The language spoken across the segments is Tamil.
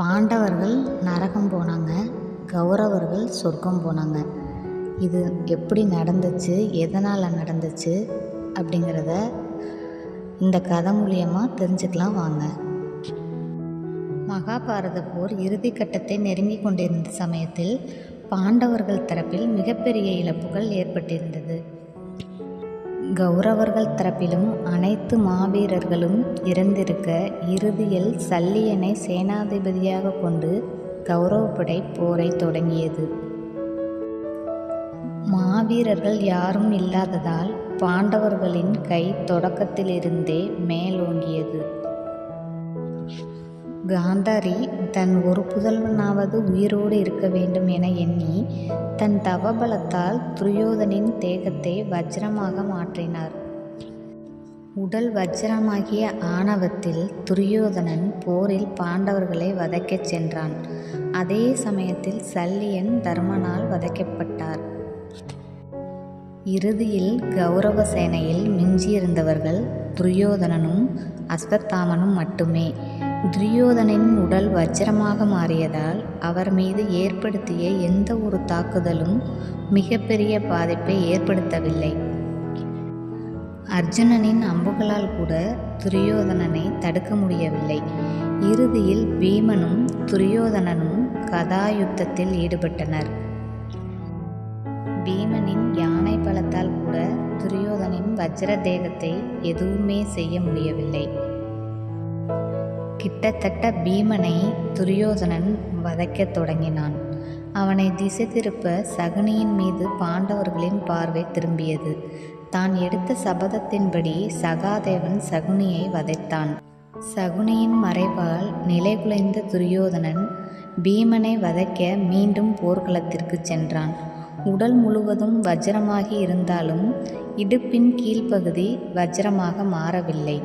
பாண்டவர்கள் நரகம் போனாங்க கௌரவர்கள் சொர்க்கம் போனாங்க. இது எப்படி நடந்துச்சு எதனால் நடந்துச்சு அப்படிங்கிறத இந்த கதை மூலியமாக தெரிஞ்சுக்கலாம் வாங்க. மகாபாரத போர் இறுதிக்கட்டத்தை நெருங்கி கொண்டிருந்த சமயத்தில் பாண்டவர்கள் தரப்பில் மிகப்பெரிய இழப்புகள் ஏற்பட்டிருந்தது. கௌரவர்கள் தரப்பிலும் அனைத்து மாவீரர்களும் இறந்திருக்க இறுதியில் சல்லியனை சேனாதிபதியாக கொண்டு கௌரவப்படை போரை தொடங்கியது. மாவீரர்கள் யாரும் இல்லாததால் பாண்டவர்களின் கை தொடக்கத்திலிருந்தே மேலோங்கியது. காந்தாரி தன் ஒரு புதல்வனாவது உயிரோடு இருக்க வேண்டும் என எண்ணி தன் தவபலத்தால் துரியோதனின் தேகத்தை வஜ்ரமாக மாற்றினார். உடல் வஜ்ரமாகிய ஆணவத்தில் துரியோதனன் போரில் பாண்டவர்களை வதைக்கச் சென்றான். அதே சமயத்தில் சல்லியன் தர்மனால் வதைக்கப்பட்டார். இறுதியில் கௌரவ சேனையில் மிஞ்சியிருந்தவர்கள் துரியோதனனும் அஸ்வத்தாமனும் மட்டுமே. துரியோதனின் உடல் வஜ்ரமாக மாறியதால் அவர் மீது ஏற்படுத்திய எந்த ஒரு தாக்குதலும் மிகப்பெரிய பாதிப்பை ஏற்படுத்தவில்லை. அர்ஜுனனின் அம்புகளால் கூட துரியோதனனை தடுக்க முடியவில்லை. இறுதியில் பீமனும் துரியோதனனும் கதாயுத்தத்தில் ஈடுபட்டனர். பீமனின் யானை பலத்தால் கூட துரியோதனின் வஜ்ர தேகத்தை எதுவுமே செய்ய முடியவில்லை. கிட்டத்தட்ட பீமனை துரியோதனன் வதைக்கத் தொடங்கினான். அவனை திசை திருப்ப சகுனியின் மீது பாண்டவர்களின் பார்வை திரும்பியது. தான் எடுத்த சபதத்தின்படி சகாதேவன் சகுனியை வதைத்தான். சகுனியின் மறைவால் நிலைகுலைந்த துரியோதனன் பீமனை வதைக்க மீண்டும் போர்க்களத்திற்கு சென்றான். உடல் முழுவதும் வஜ்ரமாகி இருந்தாலும் இடுப்பின் கீழ்ப்பகுதி வஜ்ரமாக மாறவில்லை.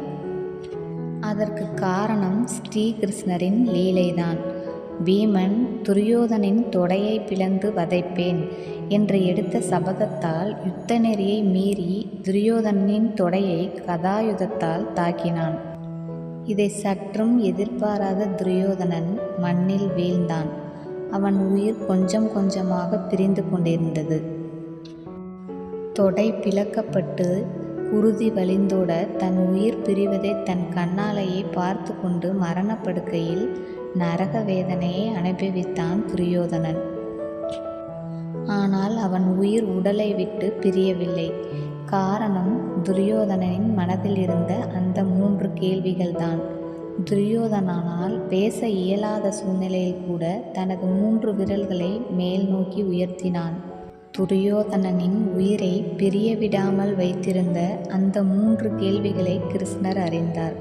அதற்கு காரணம் ஸ்ரீகிருஷ்ணரின் லீலைதான். பீமன் துரியோதனின் தொடையை பிளந்து வதைப்பேன் என்று எடுத்த சபதத்தால் யுத்த நெறியை மீறி துரியோதனின் தொடையை கதாயுதத்தால் தாக்கினான். இதை சற்றும் எதிர்பாராத துரியோதனன் மண்ணில் வீழ்ந்தான். அவன் உயிர் கொஞ்சம் கொஞ்சமாக பிரிந்து கொண்டிருந்தது. தொடை பிளக்கப்பட்டு குருதி வலிந்தோட தன் உயிர் பிரிவதை தன் கண்ணாலேயே பார்த்து கொண்டு மரணப்படுக்கையில் நரக வேதனையை அனுபவித்தான் துரியோதனன். ஆனால் அவன் உயிர் உடலை விட்டு பிரியவில்லை. காரணம் துரியோதனனின் மனதில் இருந்த அந்த மூன்று கேள்விகள்தான். துரியோதனானால் பேச இயலாத சூழ்நிலையில் கூட தனது மூன்று விரல்களை மேல் நோக்கி உயர்த்தினான். துரியோதனனின் உயிரை பிரிய விடாமல் வைத்திருந்த அந்த மூன்று கேள்விகளை கிருஷ்ணர் அறிந்தார்.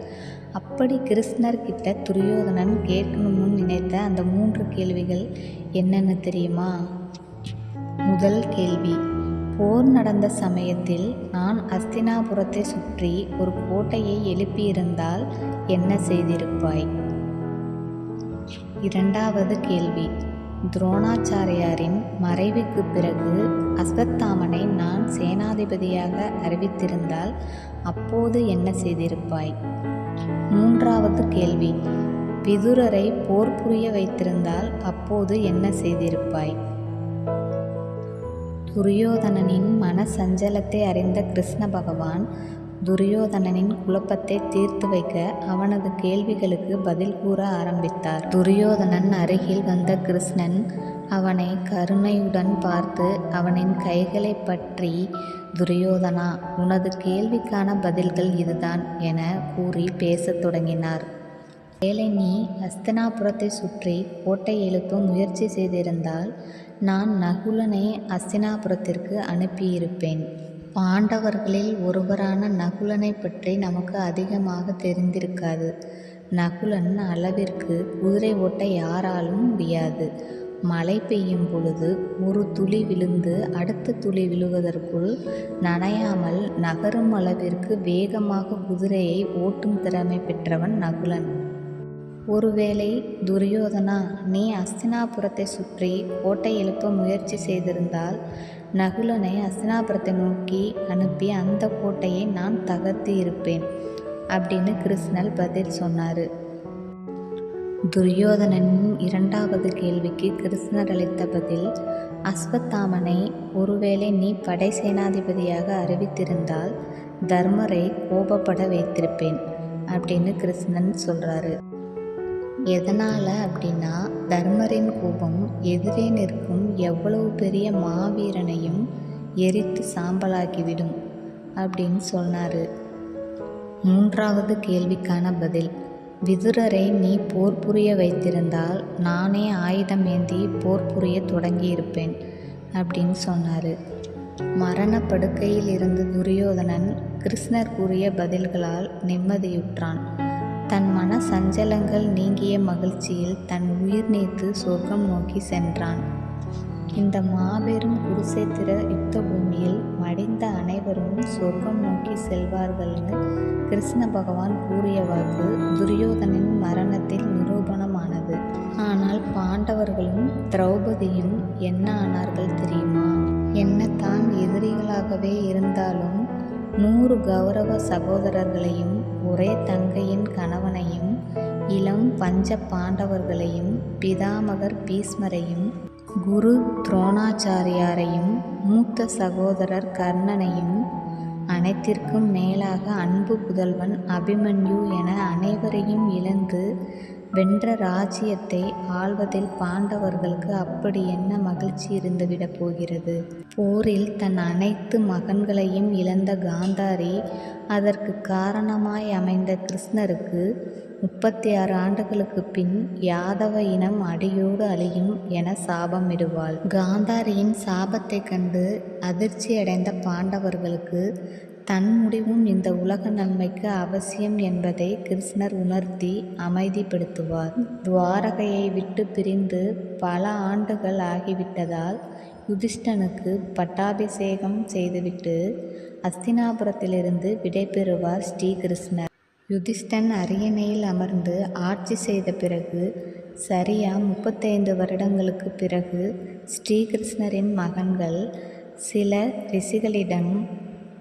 அப்படி கிருஷ்ணர் கிட்ட துரியோதனன் கேட்கணும்னு நினைத்த அந்த மூன்று கேள்விகள் என்னென்னு தெரியுமா? முதல் கேள்வி போர் நடந்த சமயத்தில் நான் அஸ்தினாபுரத்தை சுற்றி ஒரு கோட்டையை எழுப்பியிருந்தால் என்ன செய்திருப்பாய்? இரண்டாவது கேள்வி துரோணாச்சாரியாரின் மறைவுக்கு பிறகு அஸ்வத்தாமனை நான் சேனாதிபதியாக அறிவித்திருந்தால் அப்போது என்ன செய்திருப்பாய்? மூன்றாவது கேள்வி. விதுரரை போர் புரிய வைத்திருந்தால் அப்போது என்ன செய்திருப்பாய்? துரியோதனனின் மன சஞ்சலத்தை அறிந்த கிருஷ்ண பகவான் துரியோதனனின் குழப்பத்தை தீர்த்து வைக்க அவனது கேள்விகளுக்கு பதில் கூற ஆரம்பித்தார். துரியோதனன் அருகில் வந்த கிருஷ்ணன் அவனை கருணையுடன் பார்த்து அவனின் கைகளை பற்றி துரியோதனா உனது கேள்விக்கான பதில்கள் இதுதான் என கூறி பேசத் தொடங்கினார். வேலை நீ அஸ்தினாபுரத்தை சுற்றி கோட்டை எழுப்ப முயற்சி செய்திருந்தால் நான் நகுலனை அஸ்தினாபுரத்திற்கு அனுப்பியிருப்பேன். பாண்டவர்களில் ஒருவரான நகுலனை பற்றி நமக்கு அதிகமாக தெரிந்திருக்காது. நகுலன் அளவிற்கு குதிரை ஓட்ட யாராலும் முடியாது. மழை பெய்யும் பொழுது ஒரு துளி விழுந்து அடுத்த துளி விழுவதற்குள் நனையாமல் நகரும் அளவிற்கு வேகமாக குதிரையை ஓட்டும் திறமை பெற்றவன் நகுலன். ஒருவேளை துரியோதனா நீ அஸ்தினாபுரத்தை சுற்றி கோட்டை எழுப்ப முயற்சி செய்திருந்தால் நகுலனை அஸ்தினாபுரத்தை நோக்கி அனுப்பி அந்த கோட்டையை நான் தகர்த்து இருப்பேன் அப்படின்னு கிருஷ்ணன் பதில் சொன்னார். துரியோதனனின் இரண்டாவது கேள்விக்கு கிருஷ்ணர் அளித்த பதில் அஸ்வத்தாமனை ஒருவேளை நீ படை சேனாதிபதியாக அறிவித்திருந்தால் தர்மரை கோபப்பட வைத்திருப்பேன் அப்படின்னு கிருஷ்ணன் சொல்கிறாரு எதனால் அப்படின்னா தர்மரின் கோபம் எதிரே நிற்கும் எவ்வளவு பெரிய மாவீரனையும் எரித்து சாம்பலாக்கிவிடும் அப்படின்னு சொன்னார். மூன்றாவது கேள்விக்கான பதில். விதுரரை நீ போர் புரிய வைத்திருந்தால் நானே ஆயுதம் ஏந்தி போர் புரிய தொடங்கியிருப்பேன் அப்படின்னு சொன்னார். மரணப்படுக்கையில் இருந்த துரியோதனன் கிருஷ்ணர் கூறிய பதில்களால் நிம்மதியுற்றான். தன் மன சஞ்சலங்கள் நீங்கிய மகிழ்ச்சியில் தன் உயிர் நீத்து சொர்க்கம் நோக்கி சென்றான். இந்த மாபெரும் குருசேத்திர யுத்த பூமியில் மடிந்த அனைவரும் சொர்க்கம் நோக்கி செல்வார்கள்னு கிருஷ்ண பகவான் கூறிய வாக்கு துரியோதனின் மரணத்தில் நிரூபணமானது. ஆனால் பாண்டவர்களும் திரௌபதியும் என்ன ஆனார்கள் தெரியுமா? என்னத்தான் எதிரிகளாகவே இருந்தாலும் நூறு கௌரவ சகோதரர்களையும் ஒரே தங்கையின் கணவனையும் இளம் பஞ்ச பாண்டவர்களையும் பிதாமகர் பீஸ்மரையும் குரு துரோணாச்சாரியாரையும் மூத்த சகோதரர் கர்ணனையும் அனைத்திற்கும் மேலாக அன்பு புதல்வன் அபிமன்யு என அனைவரையும் இழந்து வென்ற ராஜ்யத்தை ஆள்வதில் பாண்டவர்களுக்கு அப்படி என்ன மகிழ்ச்சி இருந்துவிடப் போகிறது? போரில் தன் அனைத்து மகன்களையும் இழந்த காந்தாரி அதற்கு காரணமாய் அமைந்த கிருஷ்ணருக்கு முப்பத்தி ஆறு ஆண்டுகளுக்கு பின் யாதவ இனம் அடியோடு அழியும் என சாபமிடுவாள். காந்தாரியின் சாபத்தை கண்டு அதிர்ச்சியடைந்த பாண்டவர்களுக்கு தன் முடிவும் இந்த உலக நன்மைக்கு அவசியம் என்பதை கிருஷ்ணர் உணர்த்தி அமைதிப்படுத்துவார். துவாரகையை விட்டு பிரிந்து பல ஆண்டுகள் ஆகிவிட்டதால் யுதிஷ்டனுக்கு பட்டாபிஷேகம் செய்துவிட்டு அஸ்தினாபுரத்திலிருந்து விடைபெறுவார் ஸ்ரீகிருஷ்ணர். யுதிஷ்டன் அரியணையில் அமர்ந்து ஆட்சி செய்த பிறகு சரியா முப்பத்தைந்து வருடங்களுக்கு பிறகு ஸ்ரீகிருஷ்ணரின் மகன்கள் சில ரிஷிகளிடம்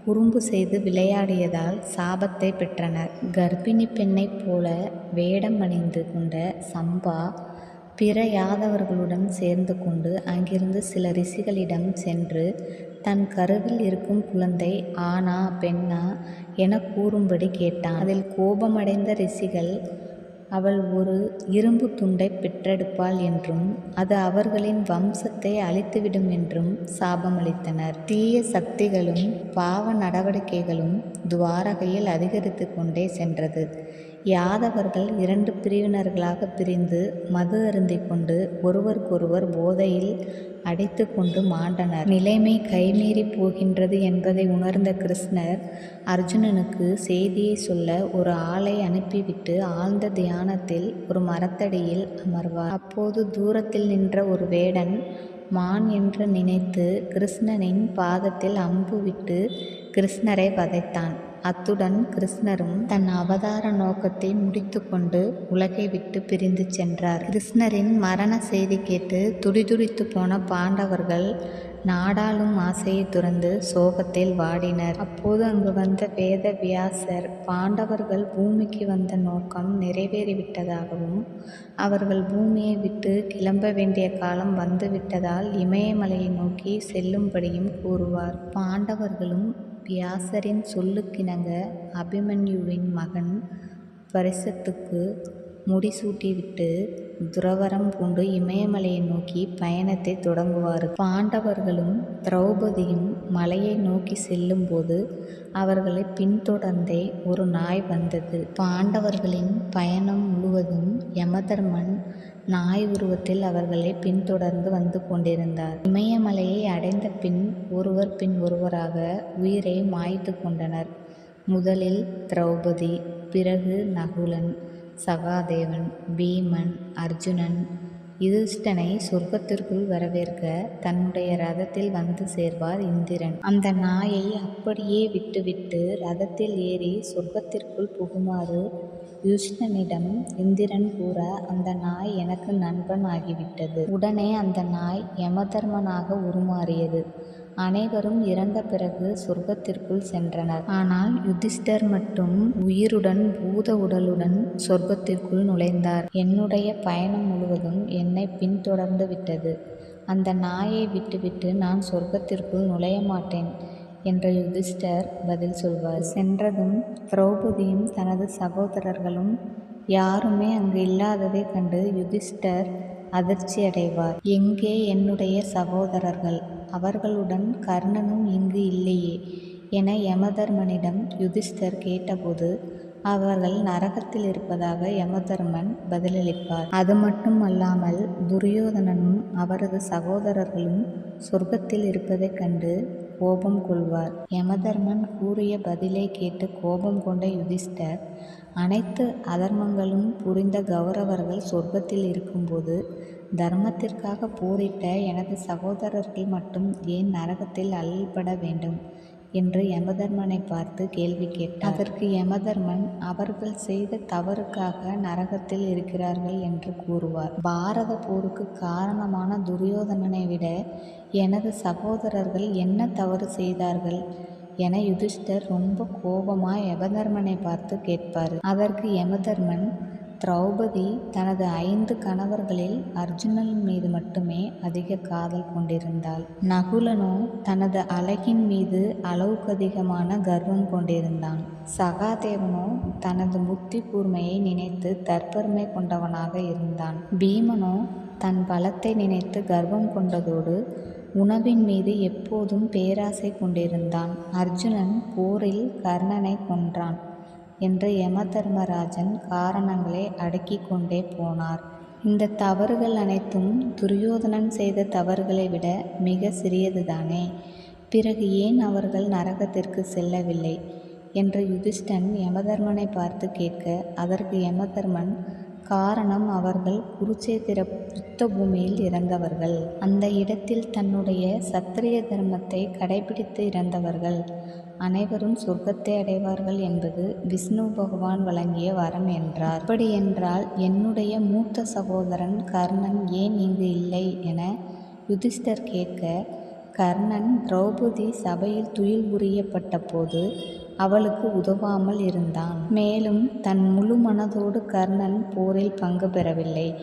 குறும்பு செய்து விளையாடியதால் சாபத்தை பெற்றனர். கர்ப்பிணி பெண்ணைப் போல வேடம் அணிந்து கொண்ட சம்பா பிற யாதவர்களுடன் சேர்ந்து கொண்டு அங்கிருந்து சில ரிஷிகளிடம் சென்று தன் கருவில் இருக்கும் குழந்தை ஆனா பெண்ணா? என கூறும்படி கேட்டான். அதில் கோபமடைந்த ரிஷிகள் அவள் ஒரு இரும்பு துண்டை பெற்றெடுப்பாள் என்றும் அது அவர்களின் வம்சத்தை அழித்துவிடும் என்றும் சாபமளித்தனர். தீய சக்திகளும் பாவ நடவடிக்கைகளும் துவாரகையில் அதிகரித்து கொண்டே சென்றது. யாதவர்கள் இரண்டு பிரிவினர்களாக பிரிந்து மது அருந்திக் கொண்டு ஒருவருக்கொருவர் போதையில் அடைத்து கொண்டு மாண்டனர். நிலைமை கைமீறி போகின்றது என்பதை உணர்ந்த கிருஷ்ணர் அர்ஜுனனுக்கு செய்தியை சொல்ல ஒரு ஆளை அனுப்பிவிட்டு ஆழ்ந்த தியானத்தில் ஒரு மரத்தடியில் அமர்வார். அப்போது தூரத்தில் நின்ற ஒரு வேடன் மான் என்று நினைத்து கிருஷ்ணனின் பாதத்தில் அம்பு விட்டு கிருஷ்ணரை வதைத்தான். அத்துடன் கிருஷ்ணரும் தன் அவதார நோக்கத்தை முடித்து கொண்டு உலகை விட்டு பிரிந்து சென்றார். கிருஷ்ணரின் மரண செய்தி கேட்டு துடிதுடித்து போன பாண்டவர்கள் நாடாளும் ஆசையை துறந்து சோகத்தில் வாடினர். அப்போது அங்கு வந்த வேத வியாசர் பாண்டவர்கள் பூமிக்கு வந்த நோக்கம் நிறைவேறிவிட்டதாகவும் அவர்கள் பூமியை விட்டு கிளம்ப வேண்டிய காலம் வந்துவிட்டதால் இமயமலையை நோக்கி செல்லும்படியும் கூறுவார். பாண்டவர்களும் வியாசரின் சொல்லுக்கிணங்க அபிமன்யுவின் மகன் பரிசத்துக்கு முடிசூட்டிவிட்டு துறவரம் பூண்டு இமயமலையை நோக்கி பயணத்தை தொடங்குவார். பாண்டவர்களும் திரௌபதியும் மலையை நோக்கி செல்லும்போது அவர்களை பின்தொடர்ந்தே ஒரு நாய் வந்தது. பாண்டவர்களின் பயணம் முழுவதும் யமதர்மன் நாய் உருவத்தில் அவர்களை பின்தொடர்ந்து வந்து கொண்டிருந்தார். இமயமலையை அடைந்த பின் ஒருவர் பின் ஒருவராக உயிரை மாய்த்து கொண்டனர். முதலில் திரௌபதி பிறகு நகுலன் சகாதேவன் பீமன் அர்ஜுனன் யுதிஷ்டனை சொர்க்கத்திற்குள் வரவேற்க தன்னுடைய ரதத்தில் வந்து சேர்வார் இந்திரன். அந்த நாயை அப்படியே விட்டுவிட்டு ரதத்தில் ஏறி சொர்க்கத்திற்குள் புகுமாறு யுஷ்ணனிடம் இந்திரன் கூற அந்த நாய் எனக்கு நண்பன் ஆகிவிட்டது உடனே அந்த நாய் யமதர்மனாக உருமாறியது. அனைவரும் இறந்த பிறகு சொர்க்கத்திற்குள் சென்றனர். ஆனால் யுதிஷ்டர் மட்டும் உயிருடன் பூத உடலுடன் சொர்க்கத்திற்குள் நுழைந்தார். என்னுடைய பயணம் முழுவதும் என்னை பின்தொடர்ந்து விட்டது. அந்த நாயை விட்டுவிட்டு நான் சொர்க்கத்திற்குள் நுழைய மாட்டேன் என்ற யுதிஷ்டர் பதில் சொல்வார். சென்றதும் திரௌபதியும் தனது சகோதரர்களும் யாருமே அங்கு இல்லாததைக் கண்டு யுதிஷ்டர் அதிர்ச்சி அடைவார் எங்கே என்னுடைய சகோதரர்கள்? அவர்களுடன் கர்ணனும் இங்கு இல்லையே என யமதர்மனிடம் யுதிஷ்டர் கேட்டபோது அவர்கள் நரகத்தில் இருப்பதாக யமதர்மன் பதிலளிப்பார். அது மட்டும் அல்லாமல் துரியோதனனும் அவரது சகோதரர்களும் சொர்க்கத்தில் இருப்பதைக் கண்டு கோபம் கொள்வார். யமதர்மன் கூறிய பதிலை கேட்டு கோபம் கொண்ட யுதிஷ்டர் அனைத்து அதர்மங்களும் புரிந்த கௌரவர்கள் சொர்க்கத்தில் இருக்கும்போது தர்மத்திற்காக போரிட்ட எனது சகோதரர்கள் மட்டும் ஏன் நரகத்தில் அள்ளப்பட வேண்டும்? என்று யமதர்மனை பார்த்து கேள்வி கேட்டார். அதற்கு யமதர்மன் அவர்கள் செய்த தவறுக்காக நரகத்தில் இருக்கிறார்கள் என்று கூறுவார். பாரத போருக்கு காரணமான துரியோதனனை விட எனது சகோதரர்கள் என்ன தவறு செய்தார்கள் என யுதிஷ்டர் ரொம்ப கோபமாய் யமதர்மனை பார்த்து கேட்பார். அதற்கு யமதர்மன் திரௌபதி தனது ஐந்து கணவர்களில் அர்ஜுனன் மீது மட்டுமே அதிக காதல் கொண்டிருந்தாள். நகுலனோ தனது அழகின் மீது அளவுக்கதிகமான கர்வம் கொண்டிருந்தான். சகாதேவனோ தனது புத்தி கூர்மையை நினைத்து தற்பெருமை கொண்டவனாக இருந்தான். பீமனோ தன் பலத்தை நினைத்து கர்வம் கொண்டதோடு உணவின் மீது எப்போதும் பேராசை கொண்டிருந்தான். அர்ஜுனன் போரில் கர்ணனை கொன்றான். என்று யமதர்மராஜன் காரணங்களை அடுக்கிக் கொண்டே போனார். இந்த தவறுகள் அனைத்தும் துரியோதனன் செய்த தவறுகளை விட மிக சிறியதுதானே? பிறகு ஏன் அவர்கள் நரகத்திற்கு செல்லவில்லை? என்று யுதிஷ்டன் யமதர்மனை பார்த்து கேட்க அதற்கு யமதர்மன் காரணம் அவர்கள் குருச்சேத்திர புத்தபூமியில் இறந்தவர்கள். அந்த இடத்தில் தன்னுடைய சத்திரிய தர்மத்தை கடைபிடித்து இறந்தவர்கள். அனைவரும் சொர்க்கத்தை அடைவார்கள் என்பது விஷ்ணு பகவான் வழங்கிய வரம் என்றார். அப்படி என்றால் என்னுடைய மூத்த சகோதரன் கர்ணன் ஏன் இங்கு இல்லை என யுதிஷ்டர் கேட்க கர்ணன் திரௌபதி சபையில் துயில் உரியப்பட்ட போது அவளுக்கு உதவாமல் இருந்தான். மேலும் தன் முழு மனதோடு கர்ணன் போரில் பங்கு பெறவில்லை.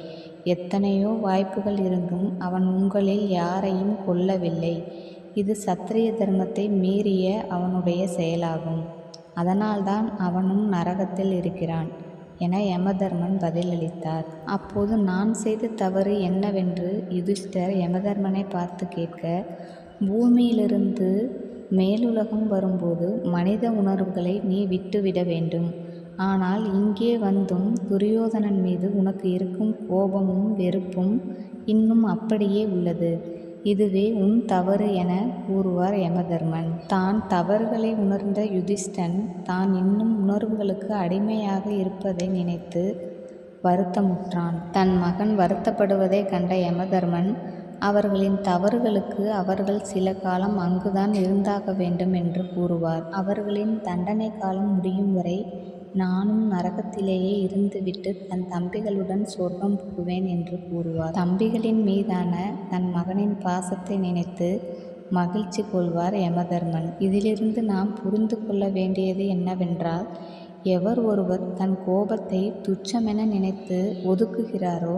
எத்தனையோ வாய்ப்புகள் இருந்தும் அவன் உங்களில் யாரையும் கொல்லவில்லை. இது சத்திரிய தர்மத்தை மீறிய அவனுடைய செயலாகும். அதனால்தான் அவனும் நரகத்தில் இருக்கிறான் என யமதர்மன் பதிலளித்தார். அப்போது நான் செய்த தவறு என்னவென்று யுதிஷ்டர் யமதர்மனை பார்த்து கேட்க பூமியிலிருந்து மேலுலகம் வரும்போது மனித உணர்வுகளை நீ விட்டுவிட வேண்டும். ஆனால் இங்கே வந்தும் துரியோதனன் மீது உனக்கு இருக்கும் கோபமும் வெறுப்பும் இன்னும் அப்படியே உள்ளது. இதுவே உன் தவறு என கூறுவார் யமதர்மன். தான் தவறுகளை உணர்ந்த யுதிஷ்டன் தான் இன்னும் உணர்வுகளுக்கு அடிமையாக இருப்பதை நினைத்து வருத்தமுற்றான். தன் மகன் வருத்தப்படுவதை கண்ட யமதர்மன் அவர்களின் தவறுகளுக்கு அவர்கள் சில காலம் அங்குதான் இருந்தாக வேண்டும் என்று கூறுவார். அவர்களின் தண்டனை காலம் முடியும் வரை நானும் நரகத்திலேயே இருந்துவிட்டு தன் தம்பிகளுடன் சொர்க்கம் புகுவேன் என்று கூறுவார். தம்பிகளின் மீதான தன் மகனின் பாசத்தை நினைத்து மகிழ்ச்சி கொள்வார் யமதர்மன். இதிலிருந்து நாம் புரிந்து கொள்ள வேண்டியது என்னவென்றால் எவர் ஒருவர் தன் கோபத்தை துச்சமென நினைத்து ஒதுக்குகிறாரோ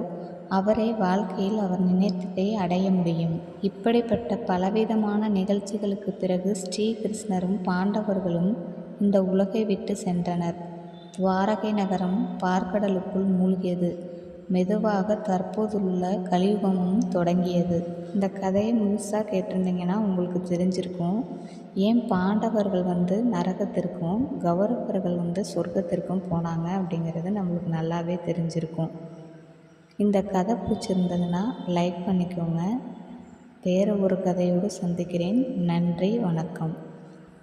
அவரே வாழ்க்கையில் அவர் நினைத்ததை அடைய முடியும். இப்படிப்பட்ட பலவிதமான நிகழ்ச்சிகளுக்கு பிறகு ஸ்ரீகிருஷ்ணரும் பாண்டவர்களும் இந்த உலகை விட்டு சென்றனர். துவாரகை நகரம் பார்க்கடலுக்குள் மூழ்கியது. மெதுவாக தற்போதுள்ள கலியுகமும் தொடங்கியது. இந்த கதையை முழுசாக கேட்டிருந்தீங்கன்னா உங்களுக்கு தெரிஞ்சிருக்கும். ஏன் பாண்டவர்கள் வந்து நரகத்திற்கும் கௌரவர்கள் வந்து சொர்க்கத்திற்கும் போனாங்க அப்படிங்கிறது நம்மளுக்கு நல்லாவே தெரிஞ்சிருக்கும். இந்த கதை பிடிச்சிருந்ததுன்னா லைக் பண்ணிக்கோங்க. வேறு ஒரு கதையோடு சந்திக்கிறேன். நன்றி வணக்கம்.